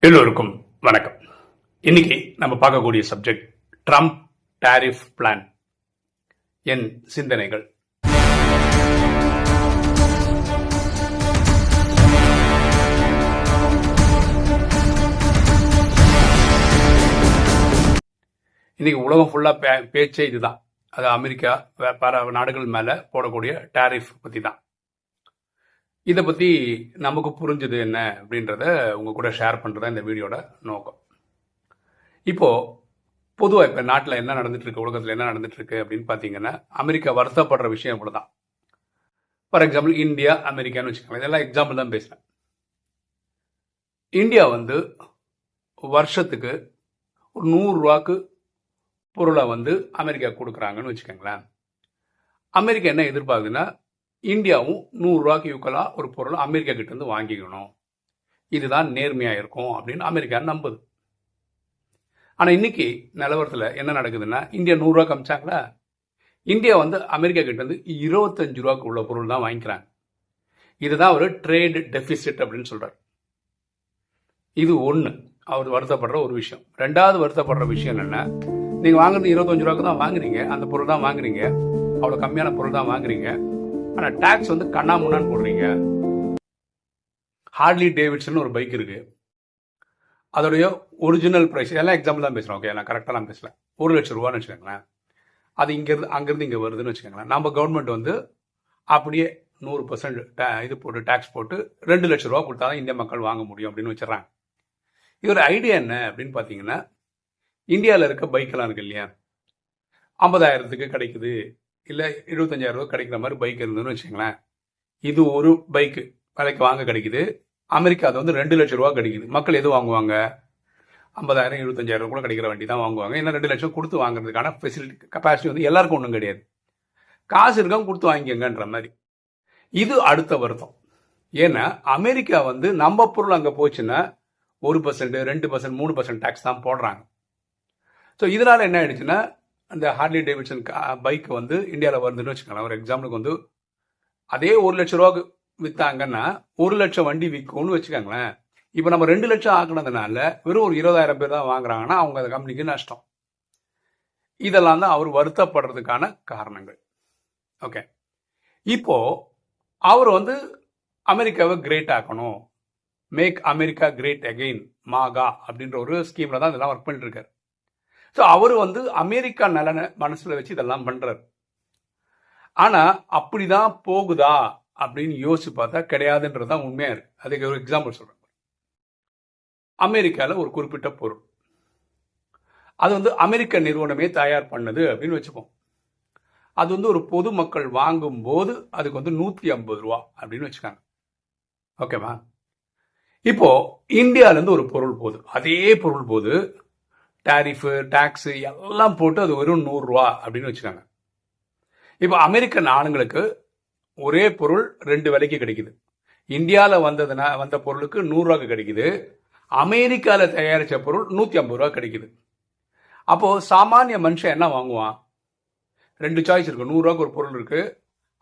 எல்லோருக்கும் வணக்கம். இன்னைக்கு நம்ம பார்க்கக்கூடிய சப்ஜெக்ட் ட்ரம்ப் டாரிஃப் பிளான் என் சிந்தனைகள். இன்னைக்கு உலகம் ஃபுல்லா பே- பேச்சே இதுதான். அது அமெரிக்கா வே- பல நாடுகள் மேல போடக்கூடிய டாரிஃப் பத்தி தான் இதை பற்றி நமக்கு புரிஞ்சது என்ன அப்படின்றத உங்க கூட ஷேர் பண்ணுறது இந்த வீடியோட நோக்கம். இப்போது பொதுவாக இப்போ நாட்டில் என்ன நடந்துட்டுருக்கு உலகத்தில் என்ன நடந்துட்டுருக்கு அப்படின்னு பார்த்தீங்கன்னா அமெரிக்கா வருத்தப்படுற விஷயம் இவ்வளவுதான். ஃபார் எக்ஸாம்பிள் இந்தியா அமெரிக்கான்னு வச்சுக்கோங்களேன். இதெல்லாம் எக்ஸாம்பிள் தான் பேசுகிறேன் இந்தியா வந்து வருஷத்துக்கு ஒரு நூறுரூவாக்கு பொருளை வந்து அமெரிக்கா கொடுக்குறாங்கன்னு வச்சுக்கோங்களேன். அமெரிக்கா என்ன எதிர்பார்க்குதுன்னா இந்தியாவும் நூறுரூவாக்கு யூக்கலாக ஒரு பொருளை அமெரிக்கா கிட்டேருந்து வாங்கிக்கணும். இதுதான் நேர்மையாக இருக்கும் அப்படின்னு அமெரிக்கா நம்புது. ஆனால் இன்னைக்கு நிலவரத்தில் என்ன நடக்குதுன்னா இந்தியா நூறுரூவா காமிச்சாங்களா? இந்தியா வந்து அமெரிக்கா கிட்டேருந்து இருபத்தஞ்சு ரூபாய்க்கு உள்ள பொருள் தான் வாங்கிக்கிறாங்க. இதுதான் ஒரு ட்ரேடு டெபிசிட் அப்படின்னு சொல்கிறார் இது ஒன்று அவர் வருத்தப்படுற ஒரு விஷயம். ரெண்டாவது வருத்தப்படுற விஷயம் என்னென்னா நீங்கள் வாங்குறது இருபத்தஞ்சு ரூபாய்க்கு தான் வாங்குறீங்க. அந்த பொருள் தான் வாங்குறீங்க. அவ்வளோ கம்மியான பொருள் தான் வாங்குறீங்க. ஆனால் டேக்ஸ் வந்து கண்ணா முன்னான்னு போடுறீங்க ஹார்லி டேவிட்ஸ்னு ஒரு பைக் இருக்கு. அதோடைய ஒரிஜினல் ப்ரைஸ் எல்லாம் எக்ஸாம்பிள் தான் பேசுகிறோம் ஓகே நான் கரெக்டாக பேசல. ஒரு லட்சம் ரூபான்னு வச்சுக்கோங்களேன். அது இங்கேருந்து அங்கேருந்து இங்கே வருதுன்னு வச்சுக்கோங்களேன். நம்ம கவர்மெண்ட் வந்து அப்படியே நூறு பர்சன்ட் இது போட்டு டேக்ஸ் போட்டு ரெண்டு லட்ச ரூபா கொடுத்தா தான் இந்திய மக்கள் வாங்க முடியும் அப்படின்னு வச்சிடறாங்க. இதோட ஐடியா என்ன அப்படின்னு பார்த்தீங்கன்னா இந்தியாவில் இருக்க பைக்கெல்லாம் இருக்கு இல்லையா? ஐம்பதாயிரத்துக்கு கிடைக்குது. இல்லை இருபத்தஞ்சாயிரம் ரூபா கிடைக்கிற மாதிரி பைக் இருந்ததுன்னு வச்சுங்களேன் இது ஒரு பைக்கு விலைக்கு வாங்க கிடைக்குது. அமெரிக்கா அது வந்து ரெண்டு லட்சம் ரூபா கிடைக்குது. மக்கள் எது வாங்குவாங்க? ஐம்பதாயிரம் இருபத்தஞ்சாயிரம் கூட கிடைக்கிற வண்டி தான் வாங்குவாங்க. ஏன்னா ரெண்டு லட்சம் கொடுத்து வாங்குறதுக்கான ஃபெசிலிட்டி கெப்பாசிட்டி வந்து எல்லாருக்கும் ஒன்றும் கிடையாது. காசு இருக்கவங்க கொடுத்து வாங்கிக்கங்கன்ற மாதிரி. இது அடுத்த வருத்தம். ஏன்னா அமெரிக்கா வந்து நம்ம பொருள் அங்கே போச்சுன்னா ஒரு பர்சன்ட் ரெண்டு பர்சன்ட் மூணு பர்சன்ட் டேக்ஸ் தான் போடுறாங்க. ஸோ இதனால என்ன ஆயிடுச்சுன்னா அந்த ஹார்லி டேவிட்சன் பைக் வந்து இந்தியாவில் வருதுன்னு வச்சுக்கலாம் ஒரு எக்ஸாம்பிளுக்கு வந்து அதே ஒரு லட்ச ரூபாய்க்கு விற்றாங்கன்னா ஒரு லட்சம் வண்டி விற்கும்னு வச்சுக்கோங்களேன். இப்போ நம்ம ரெண்டு லட்சம் ஆக்குனதுனால வெறும் ஒரு இருபதாயிரம் பேர் தான் வாங்குறாங்கன்னா அவங்க அந்த கம்பெனிக்கு நஷ்டம். இதெல்லாம் தான் அவர் வருத்தப்படுறதுக்கான காரணங்கள். ஓகே இப்போ அவர் வந்து அமெரிக்காவை கிரேட் ஆக்கணும். Make America great again MAGA அப்படின்ற ஒரு ஸ்கீம்ல தான் இதெல்லாம் ஒர்க் பண்ணிட்டு இருக்காரு. ஸோ அவர் வந்து அமெரிக்கா நலனை மனசில் வச்சு இதெல்லாம் பண்ணுறார் ஆனால் அப்படி அப்படிதான் போகுதா அப்படின்னு யோசிச்சு பார்த்தா கிடையாதுன்றது தான் உண்மையாக இருக்குது அதுக்கு ஒரு எக்ஸாம்பிள் சொல்கிறேன் அமெரிக்காவில் ஒரு குறிப்பிட்ட பொருள். அது வந்து அமெரிக்க நிறுவனமே தயார் பண்ணது அப்படின்னு வச்சுப்போம். அது வந்து ஒரு பொதுமக்கள் வாங்கும்போது அதுக்கு வந்து நூற்றி ஐம்பது ரூபா அப்படின்னு வச்சுக்காங்க. ஓகேவா இப்போ இந்தியாவிலேருந்து ஒரு பொருள் போகுது. அதே பொருள் போகுது. டேரிஃபு டேக்ஸு எல்லாம் போட்டு அது வெறும் நூறுரூவா அப்படின்னு வச்சுக்காங்க இப்போ அமெரிக்கன் ஆளுங்களுக்கு ஒரே பொருள் ரெண்டு விலைக்கு கிடைக்குது. இந்தியாவில் வந்ததுனா வந்த பொருளுக்கு நூறுரூவாக்கு கிடைக்குது. அமெரிக்காவில் தயாரித்த பொருள் நூற்றி ஐம்பது ரூபா கிடைக்குது. அப்போது சாமானிய மனுஷன் என்ன வாங்குவான்? ரெண்டு சாய்ஸ் இருக்குது நூறுரூவாக்கு ஒரு பொருள் இருக்குது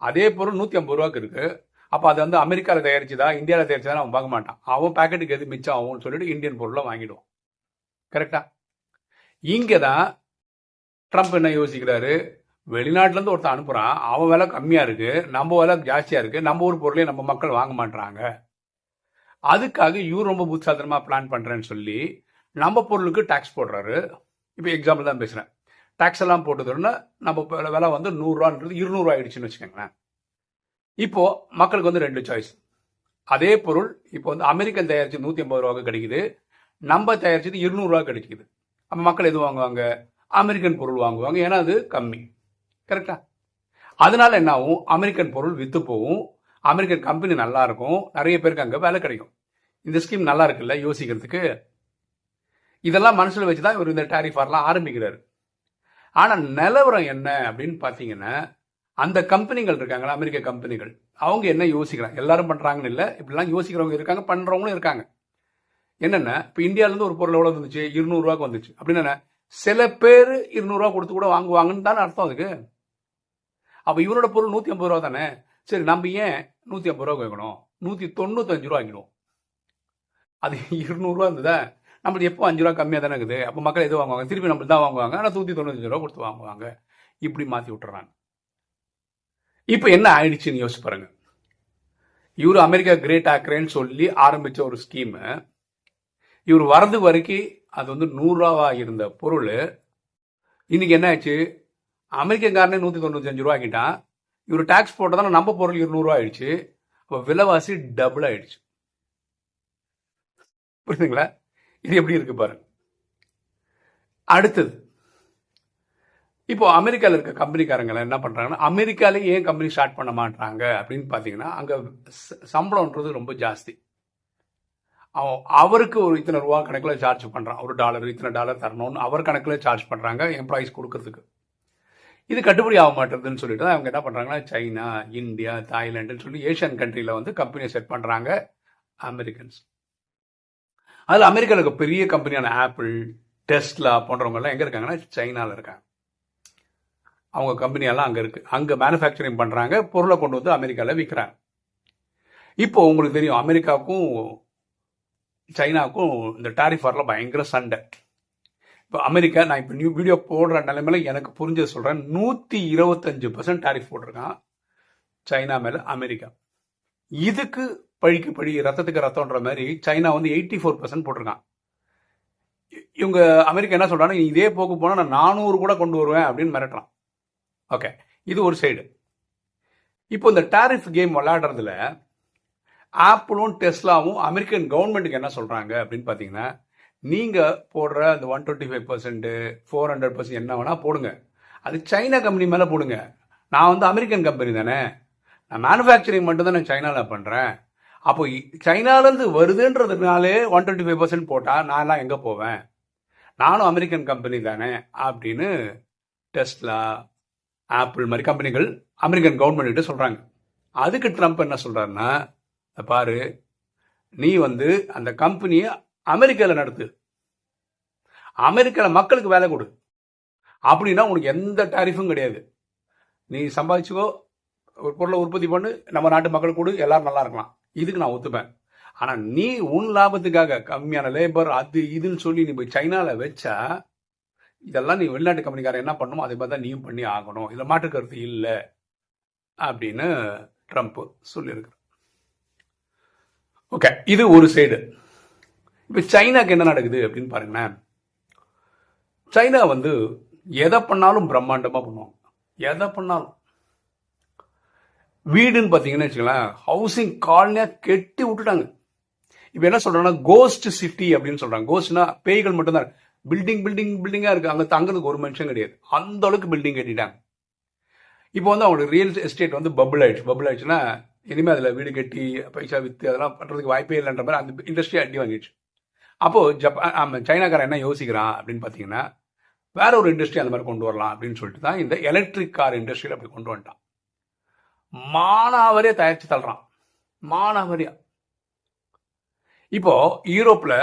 அதே பொருள் நூற்றி ஐம்பது ரூபாக்கு இருக்குது அப்போ அது வந்து அமெரிக்காவில் தயாரிச்சுதா? இந்தியாவில் தயாரிச்சதா அவன் வாங்க மாட்டான். அவன் பேக்கெட்டுக்கு எது மிச்சம் ஆகும்னு சொல்லிட்டு இந்தியன் பொருளை வாங்கிடுவான். கரெக்டாக இங்கே தான் ட்ரம்ப் என்ன யோசிக்கிறாரு? வெளிநாட்டிலேருந்து ஒருத்தன் அனுப்புகிறான் அவன் விலை கம்மியாக இருக்குது நம்ம விலை ஜாஸ்தியாக இருக்குது நம்ம ஊர் பொருளையும் நம்ம மக்கள் வாங்க மாட்டாங்க அதுக்காக இவர் ரொம்ப புத்தாத்திரமாக பிளான் பண்ணுறேன்னு சொல்லி நம்ம பொருளுக்கு டேக்ஸ் போடுறாரு. இப்போ எக்ஸாம்பிள் தான் பேசுகிறேன் டேக்ஸ் எல்லாம் போட்டதுன்னா நம்ம விலை- வந்து நூறுரூவான்றது இருநூறுவா ஆயிடுச்சுன்னு வச்சுக்கோங்களேன். இப்போது மக்களுக்கு வந்து ரெண்டு சாய்ஸ் அதே பொருள் இப்போ வந்து அமெரிக்கன் தயாரிச்சு நூற்றி ஐம்பது ரூபாவுக்கு கிடைக்குது. நம்ம தயாரிச்சது இருநூறுவா கிடைக்குது. அப்போ மக்கள் எது வாங்குவாங்க? அமெரிக்கன் பொருள் வாங்குவாங்க. ஏன்னா அது கம்மி. கரெக்டா அதனால என்ன ஆகும்? அமெரிக்கன் பொருள் விற்று போகும். அமெரிக்கன் கம்பெனி நல்லா இருக்கும். நிறைய பேருக்கு அங்கே வேலை கிடைக்கும். இந்த ஸ்கீம் நல்லா இருக்குல்ல? யோசிக்கிறதுக்கு. இதெல்லாம் மனசில் வச்சு தான் இவர் இந்த டாரிஃபார்லாம் ஆரம்பிக்கிறாரு. ஆனால் நிலவரம் என்ன அப்படின்னு பார்த்தீங்கன்னா அந்த கம்பெனிகள் இருக்காங்களா? அமெரிக்க கம்பெனிகள் அவங்க என்ன யோசிக்கிறாங்க? எல்லாரும் பண்ணுறாங்கன்னு இல்லை? இப்படிலாம் யோசிக்கிறவங்க இருக்காங்க பண்ணுறவங்களும் இருக்காங்க. என்னென்ன? இப்போ இந்தியாவிலேருந்து ஒரு பொருள் எவ்வளோ வந்துச்சு? இருநூறுவாக்கு வந்துச்சு. அப்படின்னு சில பேர் இருநூறுவா கொடுத்து கூட வாங்குவாங்கன்னு தானே அர்த்தம் அதுக்கு. அப்போ இவரோட பொருள் நூற்றி ஐம்பது ரூபா தானே? சரி நம்ம ஏன் நூற்றி ஐம்பது ரூபா கேட்கணும் நூற்றி தொண்ணூத்தஞ்சு ரூபா வாங்கிடுவோம் அது இருநூறுவா இருந்ததா? நம்மளுக்கு எப்போ அஞ்சு ரூபா கம்மியாக தானே இருக்குது? அப்போ மக்கள் எது வாங்குவாங்க? திருப்பி நம்மளுக்கு தான் வாங்குவாங்க. ஆனால் நூற்றி தொண்ணூத்தஞ்சு ரூபா கொடுத்து வாங்குவாங்க. இப்படி மாற்றி விட்டுறாங்க. இப்போ என்ன ஆயிடுச்சுன்னு யோசிச்சு பாருங்க. இவர் அமெரிக்கா கிரேட் ஆக்குறேன்னு சொல்லி ஆரம்பிச்ச ஒரு ஸ்கீமு இவர் வரது வரைக்கும் அது வந்து நூறுரூவா இருந்த பொருள். இன்றைக்கி என்ன ஆச்சு அமெரிக்கன்காரனே நூற்றி தொண்ணூத்தஞ்சு ரூபா ஆக்கிட்டான் இவர் டேக்ஸ் போட்டதால நம்ம பொருள் இருநூறுவா ஆயிடுச்சு. அப்போ விலைவாசி டபுள் ஆயிடுச்சு. புரியுதுங்களா? இது எப்படி இருக்கு பாருங்க. அடுத்தது இப்போ அமெரிக்காவில் இருக்க கம்பெனிக்காரங்க என்ன பண்ணுறாங்கன்னா அமெரிக்காலே ஏன் கம்பெனி ஸ்டார்ட் பண்ண மாட்டாங்க அப்படின்னு பார்த்தீங்கன்னா அங்கே ச- சம்பளம்ன்றது ரொம்ப ஜாஸ்தி. அவன் அவருக்கு ஒரு இத்தனை ரூபா கணக்கில் சார்ஜ் பண்ணுறான் ஒரு டாலர் இத்தனை டாலர் தரணும்னு அவர் கணக்கில் சார்ஜ் பண்ணுறாங்க எம்ப்ளாயிஸ் கொடுக்கறதுக்கு. இது கட்டுப்படி ஆக மாட்டேதுன்னு சொல்லிட்டு தான் அவங்க என்ன பண்ணுறாங்கன்னா சைனா இந்தியா தாய்லாண்டுன்னு சொல்லி ஏஷியன் கண்ட்ரியில் வந்து கம்பெனியை செட் பண்ணுறாங்க அமெரிக்கன்ஸ் அதில் அமெரிக்காவில் பெரிய கம்பெனியான ஆப்பிள் டெஸ்ட்லா போன்றவங்கெல்லாம் எங்கே இருக்காங்கன்னா சைனாவில் இருக்காங்க. அவங்க கம்பெனியெல்லாம் அங்கே இருக்குது அங்கே மேனுஃபேக்சரிங் பண்ணுறாங்க பொருளை கொண்டு வந்து அமெரிக்காவில் விற்கிறாங்க இப்போ உங்களுக்கு தெரியும் அமெரிக்காவுக்கும் சைனாவுக்கும் இந்த டாரிஃப் வார்ல பயங்கர சண்டை. இப்போ அமெரிக்கா நான் இப்போ நியூ வீடியோ போடுற நிலைமையில எனக்கு புரிஞ்சது சொல்கிறேன் நூற்றி இருபத்தஞ்சு பர்சன்ட் டாரிஃப் போட்டிருக்கான் சைனா மேலே அமெரிக்கா. இதுக்கு பழிக்கு பழி ரத்தத்துக்கு ரத்தம்ன்ற மாதிரி சைனா வந்து எயிட்டி ஃபோர் பர்சன்ட் போட்டிருக்கான் இவங்க அமெரிக்கா என்ன சொல்கிறாங்க இதே போக்கு போனால் நான் நானூறு கூட கொண்டு வருவேன் அப்படின்னு மிரட்டுறான். ஓகே இது ஒரு சைடு இப்போ இந்த டாரிஃப் கேம் விளையாடுறதுல ஆப்பிளும் டெஸ்லாவும் அமெரிக்கன் கவர்மெண்ட்டுக்கு என்ன சொல்கிறாங்க அப்படின்னு பார்த்தீங்கன்னா நீங்கள் போடுற அந்த one twenty five percent four hundred percent என்ன வேணால் போடுங்க. அது சைனா கம்பெனி மேலே போடுங்க. நான் வந்து அமெரிக்கன் கம்பெனி தானே. நான் மேனுஃபேக்சரிங் மட்டும் தான் நான் சைனாவில் பண்ணுறேன் அப்போ சைனாலேருந்து வருதுன்றதுனாலே ஒன் டுவெண்ட்டி ஃபைவ் பர்சன்ட் போட்டால் நான்லாம் எங்கே போவேன்? நானும் அமெரிக்கன் கம்பெனி தானே அப்படின்னு டெஸ்லா ஆப்பிள் மாதிரி கம்பெனிகள் அமெரிக்கன் கவர்மெண்ட் சொல்கிறாங்க அதுக்கு ட்ரம்ப் என்ன சொல்கிறாருன்னா பாரு. நீ வந்து அந்த கம்பெனியை அமெரிக்காவில் நடத்து. அமெரிக்காவில் மக்களுக்கு வேலை கொடு. அப்படின்னா உனக்கு எந்த டாரிஃபும் கிடையாது. நீ சம்பாதிச்சுக்கோ ஒரு பொருளை உற்பத்தி பண்ணு நம்ம நாட்டு மக்கள் கொடு எல்லாரும் நல்லா இருக்கலாம். இதுக்கு நான் ஒத்துப்பேன். ஆனால் நீ உன் லாபத்துக்காக கம்மியான லேபர் அது இதுன்னு சொல்லி நீ போய் சைனாவில் வச்சா இதெல்லாம் நீ வெளிநாட்டு கம்பெனிக்காரன் என்ன பண்ணணும் அதே மாதிரி தான் நீயும் பண்ணி ஆகணும். இதில் மாற்று கருத்து இல்லை. அப்படின்னு ட்ரம்ப் சொல்லியிருக்கிறார். ஓகே இது ஒரு சைடு இப்போ சைனாக்கு என்ன நடக்குது அப்படின்னு பாருங்களேன். சைனா வந்து எதை பண்ணாலும் பிரம்மாண்டமாக பண்ணுவாங்க. எதை பண்ணாலும். வீடுன்னு பார்த்தீங்கன்னு வச்சுக்கலாம் ஹவுசிங் காலனியாக கெட்டி விட்டுட்டாங்க. இப்போ என்ன சொல்கிறாங்கன்னா கோஸ்ட் சிட்டி அப்படின்னு சொல்கிறாங்க கோஸ்ட்னா பேய்கள் மட்டும்தான் பில்டிங் பில்டிங் பில்டிங்காக இருக்குது அங்கே தங்குறதுக்கு ஒரு மனுஷன் கிடையாது. அந்த அளவுக்கு பில்டிங் கட்டிட்டாங்க. இப்போ வந்து அவங்களுக்கு ரியல் எஸ்டேட் வந்து பபுள் ஆயிடுச்சு. பபுள் ஆயிடுச்சுன்னா இனிமேல் அதில் வீடு கட்டி பைசா விற்று அதெல்லாம் பண்ணுறதுக்கு வாய்ப்பே இல்லைன்ற மாதிரி அந்த இண்டஸ்ட்ரியை அடி வாங்கிடுச்சு. அப்போ ஜப்பான் ஆமாம் சைனாக்காரன் என்ன யோசிக்கிறான் அப்படின்னு பார்த்தீங்கன்னா வேற ஒரு இண்டஸ்ட்ரி அந்த மாதிரி கொண்டு வரலாம் அப்படின்னு சொல்லிட்டு தான் இந்த எலக்ட்ரிக் கார் இண்டஸ்ட்ரியில் அப்படி கொண்டு வந்துட்டான். மானாவரே தயாரித்து தள்ளுறான். மானாவரியா. இப்போ யூரோப்பில்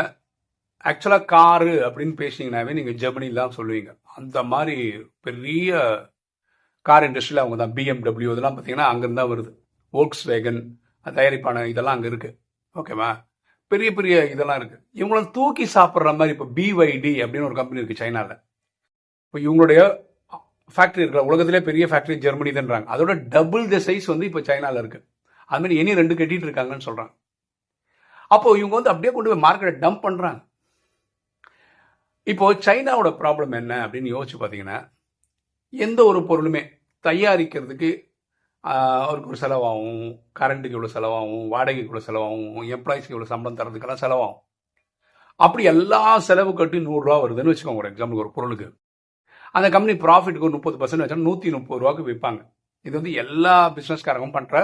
ஆக்சுவலாக காரு அப்படின்னு பேசினீங்கன்னாவே நீங்கள் ஜெர்மனில தான் சொல்லுவீங்க. அந்த மாதிரி பெரிய கார் இண்டஸ்ட்ரியில் அவங்க தான் பிஎம்டபிள்யூ இதெல்லாம் பார்த்தீங்கன்னா அங்கேருந்து தான் வருது. ஓக்ஸ் வேகன் தயாரிப்பான இதெல்லாம் அங்கே இருக்கு. ஓகேவா பெரிய பெரிய இதெல்லாம் இருக்கு. இவங்களை தூக்கி சாப்பிட்ற மாதிரி இப்போ பிஒய்டி அப்படின்னு ஒரு கம்பெனி இருக்கு சைனாவில் இப்போ இவங்களுடைய ஃபேக்டரி இருக்கிற உலகத்திலே பெரிய ஃபேக்டரி ஜெர்மனி தான்றாங்க அதோட டபுள் த சைஸ் வந்து இப்போ சைனாவில் இருக்கு. அது மாதிரி இனி ரெண்டு கட்டிட்டு இருக்காங்கன்னு சொல்கிறாங்க அப்போ இவங்க வந்து அப்படியே கொண்டு போய் மார்க்கெட்டை டம்ப் பண்ணுறாங்க இப்போ சைனாவோட ப்ராப்ளம் என்ன அப்படின்னு யோசிச்சு பார்த்தீங்கன்னா எந்த ஒரு பொருளுமே தயாரிக்கிறதுக்கு அவருக்கு ஒரு செலவாகும் கரண்ட்டுக்கு இவ்வளோ செலவாகும் வாடகைக்கு இவ்வளோ செலவாகும் எம்ப்ளாயிஸ்க்கு இவ்வளோ சம்பளம் தரதுக்கெல்லாம் செலவாகும். அப்படி எல்லா செலவு கட்டி நூறுரூவா வருதுன்னு வச்சுக்கோங்க ஒரு எக்ஸாம்பிளுக்கு ஒரு பொருளுக்கு. அந்த கம்பெனி ப்ராஃபிட்டுக்கு ஒரு முப்பது பர்சன்ட் வச்சா நூற்றி முப்பது ரூபாய்க்கு விற்பாங்க இது வந்து எல்லா பிஸ்னஸ்காரங்களும் பண்ணுற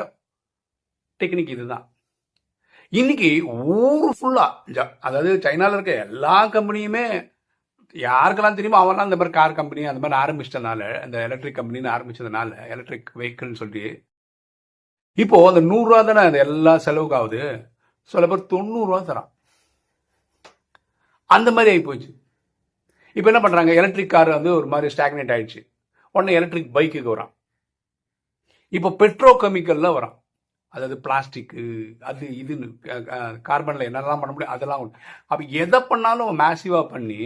டெக்னிக் இதுதான். இன்னைக்கு ஊர் ஃபுல்லாக அதாவது சைனாவில் இருக்க எல்லா கம்பெனியுமே யாருக்கெல்லாம் தெரியுமோ அவன்லாம் இந்த மாதிரி கார் கம்பெனி அந்த மாதிரி ஆரம்பிச்சிட்டனால இந்த எலக்ட்ரிக் கம்பெனின்னு ஆரம்பிச்சதுனால எலக்ட்ரிக் வெஹிக்கிள்னு சொல்லி. இப்போ அந்த நூறுரூவா தானே அது எல்லா செலவுக்கு ஆகுது சில பேர் தொண்ணூறுரூவா தரான். அந்த மாதிரி ஆகி போச்சு. இப்போ என்ன பண்ணுறாங்க எலக்ட்ரிக் கார் வந்து ஒரு மாதிரி ஸ்டாக்னேட் ஆயிடுச்சு. உடனே எலக்ட்ரிக் பைக்குக்கு வரான். இப்போ பெட்ரோ கெமிக்கல்ல வரான். அதாவது பிளாஸ்டிக்கு அது இதுன்னு கார்பனில் என்னெல்லாம் பண்ண முடியும் அதெல்லாம் அப்போ எதை பண்ணாலும் மேசிவாக பண்ணி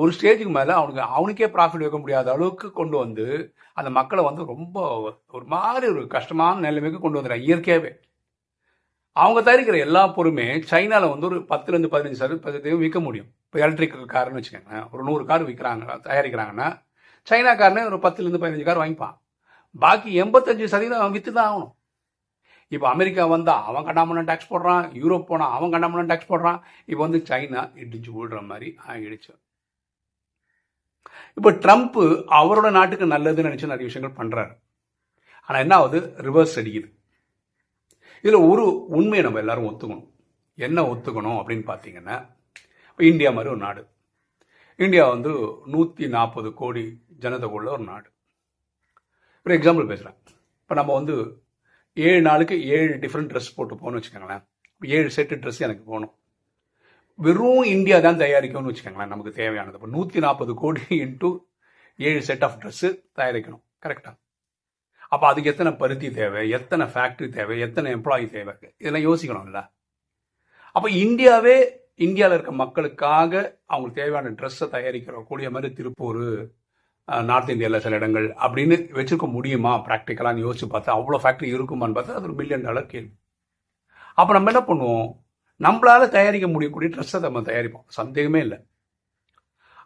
ஒரு ஸ்டேஜுக்கு மேலே அவனுக்கு அவனுக்கே ப்ராஃபிட் வைக்க முடியாத அளவுக்கு கொண்டு வந்து அந்த மக்களை வந்து ரொம்ப ஒரு மாதிரி ஒரு கஷ்டமான நிலைமைக்கு கொண்டு வந்துடுறாங்க இயற்கையாகவே அவங்க தயாரிக்கிற எல்லா பொருளுமே சைனாவில் வந்து ஒரு பத்துலேருந்து பதினஞ்சு சதவீதம் விற்க முடியும். இப்போ எலக்ட்ரிக்கல் கார்னு வச்சுக்கோங்க ஒரு நூறு கார் விற்கிறாங்க தயாரிக்கிறாங்கன்னா சைனாக்காரனே ஒரு பத்துலேருந்து பதினஞ்சு கார் வாங்கிப்பான். பாக்கி எண்பத்தஞ்சு சதவீதம் அவன் விற்று தான் ஆகணும். இப்போ அமெரிக்கா வந்தால் அவன் கண்டாமலாம் டேக்ஸ் போடுறான் யூரோப் போனால் அவன் கண்டாமலாம் டேக்ஸ் போடுறான். இப்போ வந்து சைனா இடிஞ்சு விடுற மாதிரி ஆகிடுச்சு இப்போ ட்ரம்ப் அவரோட நாட்டுக்கு நல்லதுன்னு நினச்சி நிறைய விஷயங்கள் பண்ணுறாரு ஆனால் என்ன ஆகுது? ரிவர்ஸ் அடிக்குது. இதில் ஒரு உண்மையை நம்ம எல்லாரும் ஒத்துக்கணும். என்ன ஒத்துக்கணும் அப்படின்னு பார்த்தீங்கன்னா இப்போ இந்தியா மாதிரி ஒரு நாடு. இந்தியா வந்து நூற்றி நாற்பது கோடி ஜனதை உள்ள ஒரு நாடு. ஒரு எக்ஸாம்பிள் பேசுகிறேன் இப்போ நம்ம வந்து ஏழு நாளுக்கு ஏழு டிஃப்ரெண்ட் ட்ரெஸ் போட்டு போகணும்னு வச்சுக்கோங்களேன். ஏழு செட்டு ட்ரெஸ் எனக்கு போகணும். வெறும் இந்தியா தான் தயாரிக்கணும்னு வச்சுக்கோங்களேன் நமக்கு தேவையானது. இப்போ நூற்றி நாற்பது கோடி இன்ட்டு ஏழு செட் ஆஃப் ட்ரெஸ்ஸு தயாரிக்கணும். கரெக்டாக அப்போ அதுக்கு எத்தனை பருத்தி தேவை எத்தனை ஃபேக்ட்ரி தேவை எத்தனை எம்ப்ளாயி தேவை? இதெல்லாம் யோசிக்கணும்ல. அப்போ இந்தியாவே இந்தியாவில் இருக்க மக்களுக்காக அவங்களுக்கு தேவையான ட்ரெஸ்ஸை தயாரிக்கிற கூடிய மாதிரி திருப்பூர் நார்த் இந்தியாவில் சில இடங்கள் அப்படின்னு வச்சுருக்க முடியுமா? ப்ராக்டிக்கலான்னு யோசிச்சு பார்த்தா அவ்வளோ ஃபேக்ட்ரி இருக்குமான்னு பார்த்தா அது ஒரு மில்லியன் டாலர் கேள்வி. அப்போ நம்ம என்ன பண்ணுவோம்? நம்மளால் தயாரிக்க முடியக்கூடிய ட்ரெஸ்ஸை நம்ம தயாரிப்போம். சந்தேகமே இல்லை.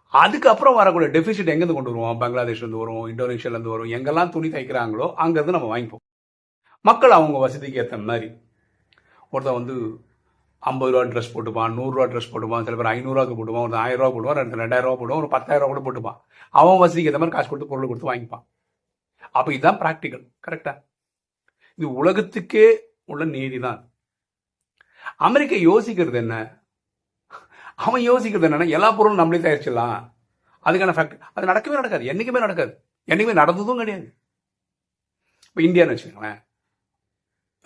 அதுக்கப்புறம் வரக்கூடிய டெபிசிட் எங்கேருந்து கொண்டு வருவோம்? பங்களாதேஷ்லேருந்து வரும் இந்தோனேஷியாலேருந்து வரும் எங்கெல்லாம் துணி தைக்கிறாங்களோ அங்கேருந்து நம்ம வாங்கிப்போம். மக்கள் அவங்க வசதிக்கு ஏற்ற மாதிரி. ஒருத்தன் வந்து ஐம்பது ரூபா ட்ரெஸ் போட்டுப்பான் நூறுரூவா ட்ரெஸ் போட்டுப்பான் சில பேர் ஐநூறுரூவாக்கு போட்டுப்பான் ஒரு ஆயிரம் ரூபா போடுவான் ரெண்டு ரெண்டாயிரம் ரூபா போடுவான் ஒரு பத்தாயிரம் ரூபா கூட போட்டுப்பான். அவன் வசதிக்கு ஏற்ற மாதிரி காசு கொடுத்து பொருள் கொடுத்து வாங்கிப்பான். அப்போ இதுதான் ப்ராக்டிக்கல் கரெக்டா இது உலகத்துக்கே உள்ள நீதி தான் அமெரிக்கா யோசிக்கிறது என்ன? அவன் யோசிக்கிறது என்னன்னா எல்லா பொருளும் நம்மளே தயாரிச்சிடலாம். அதுக்கான ஃபேக்ட் அது நடக்கவே நடக்காது. என்றைக்குமே நடக்காது. என்றைக்குமே நடந்ததும் கிடையாது. இப்போ இந்தியான்னு வச்சுக்கோங்களேன்.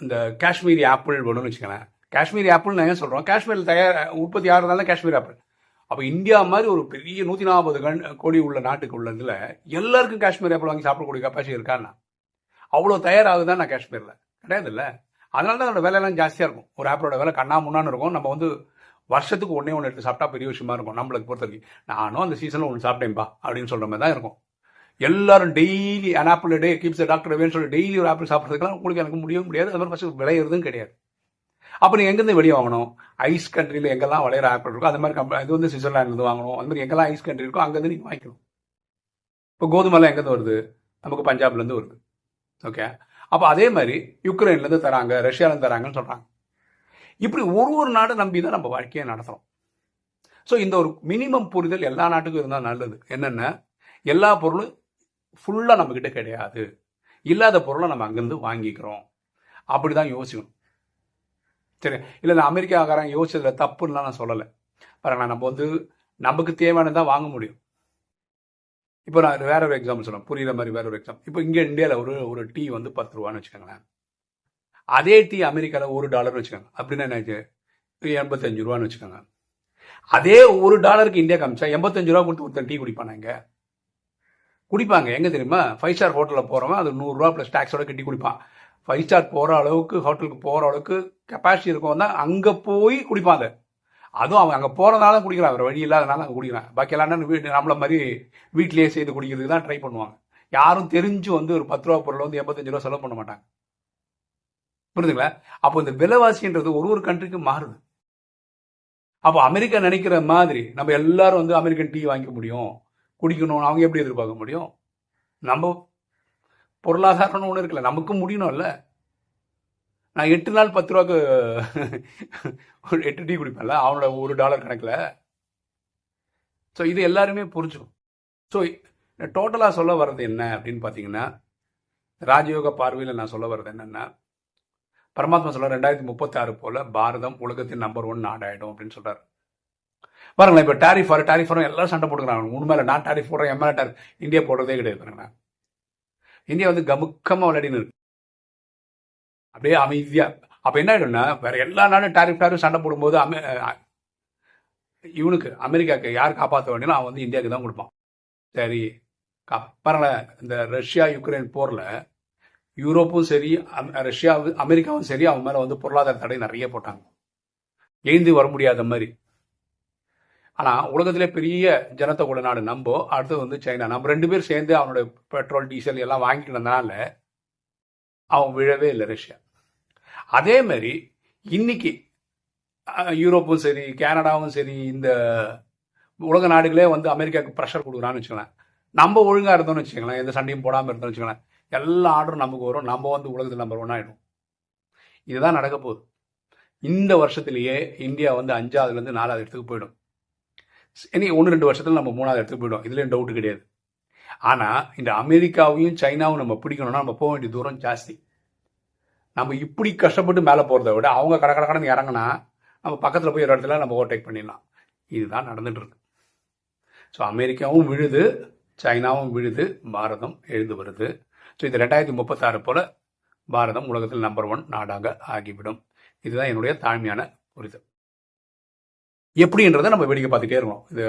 இந்த காஷ்மீரி ஆப்பிள் வேணும்னு வச்சுக்கோங்களேன். காஷ்மீரி ஆப்பிள் நாங்கள் ஏன் சொல்கிறோம் காஷ்மீரில் தயார் உற்பத்தி ஆகிறதால காஷ்மீர் ஆப்பிள். அப்போ இந்தியா மாதிரி ஒரு பெரிய நூற்றி நாற்பது கண் கோடி உள்ள நாட்டுக்கு உள்ளதில் எல்லாருக்கும் காஷ்மீர் ஆப்பிள் வாங்கி சாப்பிடக்கூடிய கப்பாசிட்டி இருக்கான்னா அவ்வளோ தயாராகுதான் நான் காஷ்மீரில். கிடையாது இல்லை அதனால தான் அதோட விலையெல்லாம் ஜாஸ்தியாக இருக்கும். ஒரு ஆப்பிளோட விலை கண்ணா முன்னான்னு இருக்கும். நம்ம வந்து வருஷத்துக்கு ஒன்றே ஒன்று எடுத்து சாப்பிட்டா பெரிய விஷயமா இருக்கும் நம்மளுக்கு பொறுத்த வரைக்கும். நானும் அந்த சீசனில் ஒன்று சாப்பிட்டேன்பா அப்படின்னு சொல்கிற மாதிரி தான் இருக்கும். எல்லாரும் daily an apple day keeps doctor வேணும் சொல்லி டெய்லி ஒரு ஆப்பிள் சாப்பிட்றதுக்கெல்லாம் உங்களுக்கு எனக்கு முடியவும் முடியாது. அது மாதிரி ஃபஸ்ட்டு விளையிறதும் கிடையாது. அப்போ நீங்கள் எங்கேருந்து வெளியே வாங்கணும்? ஐஸ் கண்ட்ரியில் எங்கெல்லாம் விளையிற ஆப்பிள் இருக்கோ அது மாதிரி கம்ப இது வந்து சுவிட்சர்லாண்ட்லேருந்து வாங்கணும். அது மாதிரி எங்கெல்லாம் ஐஸ் கண்ட்ரி இருக்கோ அங்கேருந்து நீங்கள் வாங்கிக்கணும். இப்போ கோதுமைலாம் எங்கேருந்து வருது? நமக்கு பஞ்சாப்லேருந்து வருது. ஓகே அப்போ அதே மாதிரி யுக்ரைன்லேருந்து தராங்க ரஷ்யாலேருந்து தராங்கன்னு சொல்கிறாங்க இப்படி ஒரு ஒரு நாடு நம்பி தான் நம்ம வாழ்க்கையை நடத்துகிறோம் ஸோ இந்த ஒரு மினிமம் புரிதல் எல்லா நாட்டுக்கும் இருந்தால் நல்லது. என்னென்ன எல்லா பொருளும் ஃபுல்லாக நம்மக்கிட்ட கிடையாது. இல்லாத பொருளை நம்ம அங்கேருந்து வாங்கிக்கிறோம். அப்படி தான் யோசிக்கணும். சரி இல்லை நான் அமெரிக்காக்காரன் யோசிச்சதில் தப்புன்னுலாம் நான் சொல்லலை. பாருங்களேன் நம்ம வந்து நமக்கு தேவையானதான் வாங்க முடியும். இப்போ நான் வேற ஒரு எக்ஸாம்பிள் சொல்றேன். புரியுற மாதிரி வேற ஒரு எக்ஸாம்பிள் இப்போ இங்கே இந்தியாவில் ஒரு ஒரு டீ வந்து பத்து ரூபான்னு வச்சுக்கோங்களேன். அதே டீ அமெரிக்காவில் ஒரு டாலர்னு வச்சுக்கோங்க. அப்படின்னா என்னாச்சு? எண்பத்தஞ்சு ரூபான்னு வச்சுக்கோங்க. அதே ஒரு டாலருக்கு இந்தியா காமிச்சா எண்பத்தஞ்சு ரூபா கொடுத்து ஒருத்தன் டீ குடிப்பானா இங்கே? குடிப்பாங்க. எங்கே தெரியுமா? ஃபைவ் ஸ்டார் ஹோட்டலில் போகிறவன் அது நூறுரூவா ப்ளஸ் டேக்ஸோட கட்டி குடிப்பான். ஃபைவ் ஸ்டார் போகிற அளவுக்கு ஹோட்டலுக்கு போகிற அளவுக்கு கெப்பாசிட்டி இருக்கவன் தான் அங்கே போய் குடிப்பாங்க அதுவும் அவன் அங்கே போகிறதுனால குடிக்கிறான் அவர் வழி இல்லாதனால அங்கே குடிக்கிறான் பாக்கி எல்லாம் வீட்டு நம்மள மாதிரி வீட்டிலேயே செய்து குடிக்கிறதுக்கு தான் ட்ரை பண்ணுவாங்க. யாரும் தெரிஞ்சு வந்து ஒரு பத்து ரூபா பொருள் வந்து எண்பத்தஞ்சு ரூபா செலவு பண்ண மாட்டாங்க. புரியுதுங்களா அப்போ இந்த விலைவாசின்றது ஒரு ஒரு கண்ட்ரிக்கு மாறுது. அப்போ அமெரிக்கா நினைக்கிற மாதிரி நம்ம எல்லாரும் வந்து அமெரிக்கன் டீ வாங்கிக்க முடியும். குடிக்கணும்னு அவங்க எப்படி எதிர்பார்க்க முடியும்? நம்ம பொருளாதாரம்னு ஒன்று இருக்குல்ல. நமக்கும் முடியணும்ல. நான் எட்டு நாள் பத்து ரூபாக்கு ஒரு எட்டு டீ குடிப்பேன்ல அவனோட ஒரு டாலர் கணக்கில். ஸோ இது எல்லாருமே புரிஞ்சுக்கும். ஸோ டோட்டலாக சொல்ல வர்றது என்ன அப்படின்னு பார்த்தீங்கன்னா ராஜயோக பார்வையில் நான் சொல்ல வர்றது என்னென்னா பரமாத்மா சொல்ல ரெண்டாயிரத்தி முப்பத்தாறு போல் பாரதம் உலகத்தின் நம்பர் ஒன் நாடாயிடும் அப்படின்னு சொல்கிறார் பாருங்களேன் இப்போ டாரிஃப் வர டாரிஃப் வரும் எல்லாரும் சண்டை போட்டுக்கிறாங்க. உண்மையில நான் டாரிஃப் போடுறேன் எம்எல்ஏ டாரிஃப் இந்தியா போடுறதே கிடையாது பாருங்களேன். இந்தியா வந்து கமுக்கமாக விளையாடினு இருக்கு. அப்படியே அமைதியாக அப்போ என்ன ஆகிடும்னா வேறு எல்லா நாடும் டாரிஃப் டாரிஃப் சண்டை போடும்போது அமெ இவனுக்கு அமெரிக்காவுக்கு யார் காப்பாற்ற வேண்டியோ அவன் வந்து இந்தியாவுக்கு தான் கொடுப்பான். சரி கா இந்த ரஷ்யா யுக்ரைன் போரில் யூரோப்பும் சரி ரஷ்யா அமெரிக்காவும் சரி அவன் மேலே வந்து பொருளாதார தடை நிறைய போட்டாங்க. எழுந்து வர முடியாத மாதிரி. ஆனால் உலகத்திலே பெரிய ஜனத்தை கூட நாடு நம்போ அடுத்தது வந்து சைனா. நம்ம ரெண்டு பேரும் சேர்ந்து அவனோட பெட்ரோல் டீசல் எல்லாம் வாங்கிக்கிறதுனால அவன் விழவே இல்லை ரஷ்யா. அதே மாதிரி இன்னைக்கு யூரோப்பும் சரி கேனடாவும் சரி இந்த உலக நாடுகளே வந்து அமெரிக்காவுக்கு ப்ரெஷர் கொடுக்குறான்னு வச்சுக்கலாம் நம்ம ஒழுங்காக இருந்தோம்னு வச்சுக்கலாம் எந்த சண்டையும் போடாமல் இருந்தோம்னு வச்சுக்கலாம் எல்லா ஆர்டரும் நமக்கு வரும். நம்ம வந்து உலகத்தில் நம்பர் ஒன் ஆகிடும் இதுதான் நடக்க போகுது. இந்த வருஷத்துலேயே இந்தியா வந்து அஞ்சாவதுலேருந்து நாலாவது இடத்துக்கு போயிடும். இனி ஒன்று ரெண்டு வருஷத்தில் நம்ம மூணாவது இடத்துக்கு போயிடும் இதுலேயும் டவுட் கிடையாது. ஆனால் இந்த அமெரிக்காவையும் சைனாவும் நம்ம பிடிக்கணும்னா நம்ம போக வேண்டிய தூரம் ஜாஸ்தி. நம்ம இப்படி கஷ்டப்பட்டு மேலே போகிறத விட அவங்க கட கடக்கடன்னு கடன்னு இறங்கினா நம்ம பக்கத்தில் போய் ஒரு இடத்துல நம்ம ஓவர்டேக் பண்ணிடலாம். இதுதான் நடந்துட்டு இருக்கு. ஸோ அமெரிக்காவும் விழுது சைனாவும் விழுது பாரதம் எழுந்து வருது. ஸோ இது ரெண்டாயிரத்தி முப்பத்தாறு போல் பாரதம் உலகத்தில் நம்பர் ஒன் நாடாக ஆகிவிடும். இதுதான் என்னுடைய தாழ்மையான புரிதல். எப்படின்றத நம்ம வேடிக்கை பார்த்துட்டே இருக்கணும் இது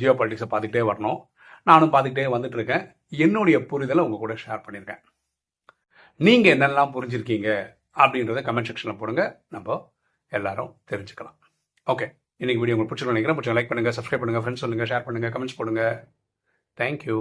ஜியோ பாலிட்டிக்ஸை பார்த்துக்கிட்டே வரணும். நானும் பார்த்துக்கிட்டே வந்துட்டு இருக்கேன். என்னுடைய புரிதலை உங்கள் கூட ஷேர் பண்ணியிருக்கேன். நீங்கள் என்னெல்லாம் புரிஞ்சிருக்கீங்க அப்படின்றத கமெண்ட் செக்ஷனில் போடுங்க. நம்ம எல்லாரும் தெரிஞ்சுக்கலாம். ஓகே இன்னைக்கு வீடியோ உங்களுக்கு பிடிச்சிருக்கோம் நினைக்கிறேன். பிடிச்ச லைக் பண்ணுங்கள் சப்ஸ்கிரைப் பண்ணுங்கள் ஃப்ரெண்ட்ஸ் சொல்லுங்கள் ஷேர் பண்ணுங்கள் கமெண்ட்ஸ் போடுங்க. தேங்க்யூ